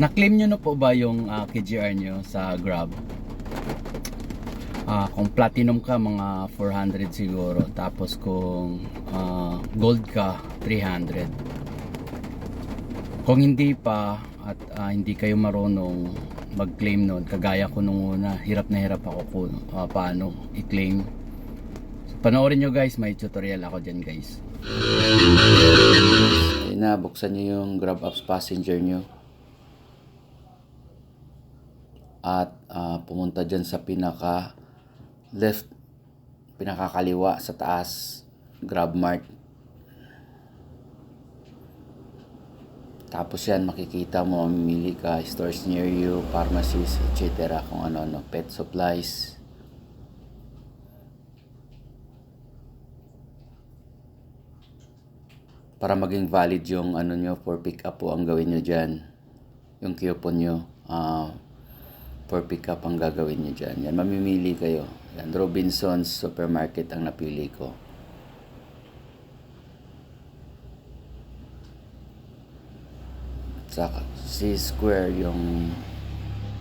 Na-claim nyo na po ba yung ah, KGR nyo sa Grab? Ah, kung platinum ka, mga 400 siguro. Tapos kung ah, gold ka, 300. Kung hindi pa at ah, hindi kayo marunong mag-claim noon, kagaya ko nung una, hirap na hirap ako kung ah, paano i-claim. So, panoorin nyo guys, may tutorial ako dyan guys. Ayun na, buksan nyo yung Grab Apps passenger nyo. At ah, pumunta dyan sa pinaka left, pinakakaliwa sa taas, Grab Mart. Tapos yan, makikita mo, mamimili ka, stores near you, pharmacies, etc. Kung ano-ano, pet supplies. Para maging valid yung ano nyo for pick up po ang gawin nyo dyan. Yung coupon nyo, ah, for pick up ang gagawin nyo dyan. Yan, mamimili kayo. Yan, Robinson's Supermarket ang napili ko. sa C-Square yung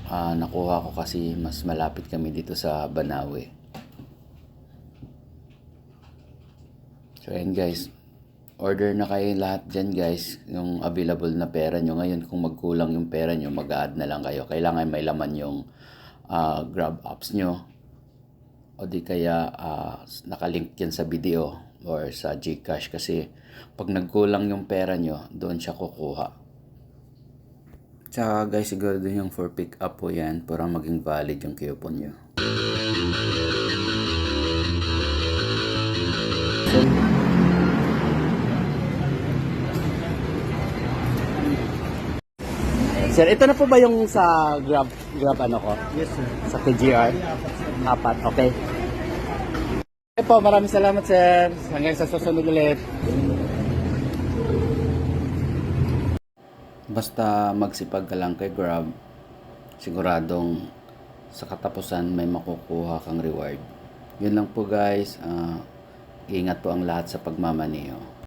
ah, nakuha ko kasi mas malapit kami dito sa Banawe. So ayan guys, order na kayo lahat dyan guys, yung available na pera nyo. Ngayon kung magkulang yung pera nyo, mag-add na lang kayo. Kailangan may laman yung ah, Grab apps nyo. O di kaya ah, nakalink yan sa video or sa Gcash kasi pag nagkulang yung pera nyo, doon siya kukuha. Tsaka guys, siguro din yung for pick up po yan para maging valid yung coupon nyo. Sir, ito na po ba yung sa Grab, Grab ano ko? Yes, sir. Sa KGR? Apat, okay. Okay po, maraming salamat sir. Hanggang sa susunod ulit. Basta magsipag ka lang kay Grab, siguradong sa katapusan may makukuha kang reward. Yun lang po guys. Ah, ingat po ang lahat sa pagmamaneho.